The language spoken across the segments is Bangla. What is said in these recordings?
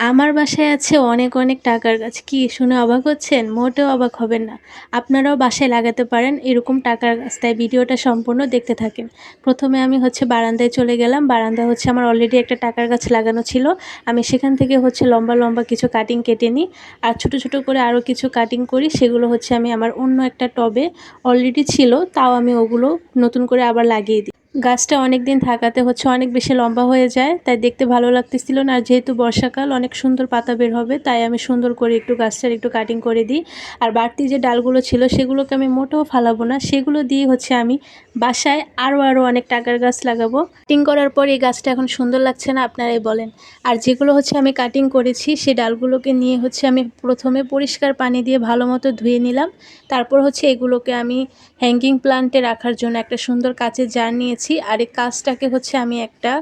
আমার বাসায় আছে অনেক অনেক টাকার গাছ। কি শুনে অবাক হচ্ছেন? মোটেও অবাক হবেন না। আপনারাও বাসায় লাগাতে পারেন এরকম টাকার গাছ। তাই ভিডিওটা সম্পূর্ণ দেখতে থাকেন। প্রথমে আমি হচ্ছে বারান্দায় চলে গেলাম। বারান্দা হচ্ছে আমার অলরেডি একটা টাকার গাছ লাগানো ছিল। আমি সেখান থেকে হচ্ছে লম্বা লম্বা কিছু কাটিং কেটে নিই। আর ছোট ছোট করে আরও কিছু কাটিং করি। সেগুলো হচ্ছে আমি আমার অন্য একটা টবে অলরেডি ছিল। তাও আমি ওগুলো নতুন করে আবার লাগিয়ে দিই। গাছটা অনেক দিন থাকাতে হচ্ছে অনেক বেশি লম্বা হয়ে যায়, তাই দেখতে ভালো লাগতেছিল না। আর যেহেতু বর্ষাকাল, অনেক সুন্দর পাতা বের হবে, তাই আমি সুন্দর করে একটু গাছটার একটু কাটিং করে দিই। আর বাড়তি যে ডালগুলো ছিল, সেগুলোকে আমি মোটেও ফালাবো না। সেগুলো দিয়ে হচ্ছে আমি বাসায় আরও আরও অনেক টাকার গাছ লাগাবো। কাটিং করার পর এই গাছটা এখন সুন্দর লাগছে না, আপনারাই বলেন। আর যেগুলো হচ্ছে আমি কাটিং করেছি সেই ডালগুলোকে নিয়ে হচ্ছে আমি প্রথমে পরিষ্কার পানি দিয়ে ভালো মতো ধুয়ে নিলাম। তারপর হচ্ছে এগুলোকে আমি হ্যাঙ্গিং প্লান্টে রাখার জন্য একটা সুন্দর কাচের জার নিয়েছি। আর এই কাজটাকে হচ্ছে আমি একটা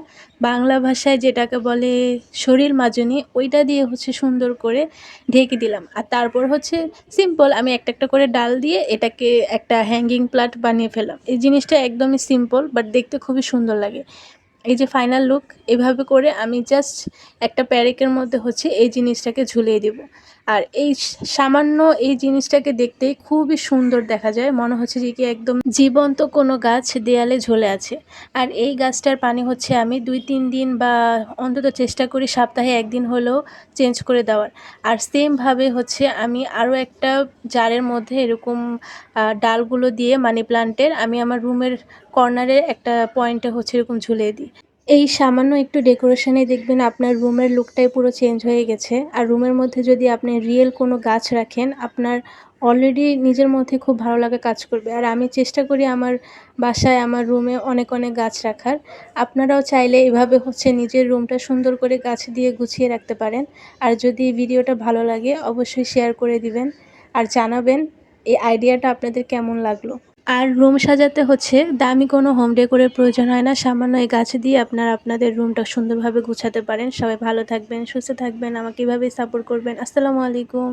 বাংলা ভাষায় যেটাকে বলে শরীর মাজনি, ওইটা দিয়ে হচ্ছে সুন্দর করে ঢেকে দিলাম। আর তারপর হচ্ছে সিম্পল আমি একটা একটা করে ডাল দিয়ে এটাকে একটা হ্যাঙ্গিং প্লাট বানিয়ে ফেললাম। এই জিনিসটা একদমই সিম্পল বাট দেখতে খুবই সুন্দর লাগে। এই যে ফাইনাল লুক এভাবে করে আমি জাস্ট একটা প্যারেকের মধ্যে হচ্ছে এই জিনিসটাকে ঝুলিয়ে দেব। আর এই সামান্য এই জিনিসটাকে দেখতেই খুবই সুন্দর দেখা যায়। মনে হচ্ছে যে কি একদম জীবন্ত কোনো গাছ দেয়ালে ঝুলে আছে। আর এই গাছটার পানি হচ্ছে আমি দুই তিন দিন বা অন্তত চেষ্টা করি সপ্তাহে একদিন হলেও চেঞ্জ করে দেওয়ার। আর সেমভাবে হচ্ছে আমি আরও একটা জারের মধ্যে এরকম ডালগুলো দিয়ে মানি প্লান্টের আমি আমার রুমের কর্নারে একটা পয়েন্টে হচ্ছে এরকম ঝুলিয়ে দিই। এই সামান্য একটু ডেকোরেশনে দেখবেন আপনার রুমের লুকটাই পুরো চেঞ্জ হয়ে গেছে। আর রুমের মধ্যে যদি আপনি রিয়েল কোনো গাছ রাখেন, আপনার অলরেডি নিজের মধ্যে খুব ভালো লাগা কাজ করবে। আর আমি চেষ্টা করি আমার বাসায়, আমার রুমে অনেক অনেক গাছ রাখার। আপনারাও চাইলে এভাবে হচ্ছে নিজের রুমটা সুন্দর করে গাছ দিয়ে গুছিয়ে রাখতে পারেন। আর যদি ভিডিওটা ভালো লাগে, অবশ্যই শেয়ার করে দিবেন। আর জানাবেন এই আইডিয়াটা আপনাদের কেমন লাগল। আর রুম সাজাতে হচ্ছে, দামি কোনো হোম ডেকোরের প্রয়োজন হয় না। সামান্য এই গাছ দিয়ে আপনারা আপনাদের রুমটা সুন্দরভাবে গুছাতে পারেন। সবাই ভালো থাকবেন, সুস্থ থাকবেন, আমাকে এভাবেই সাপোর্ট করবেন। আসসালামু আলাইকুম।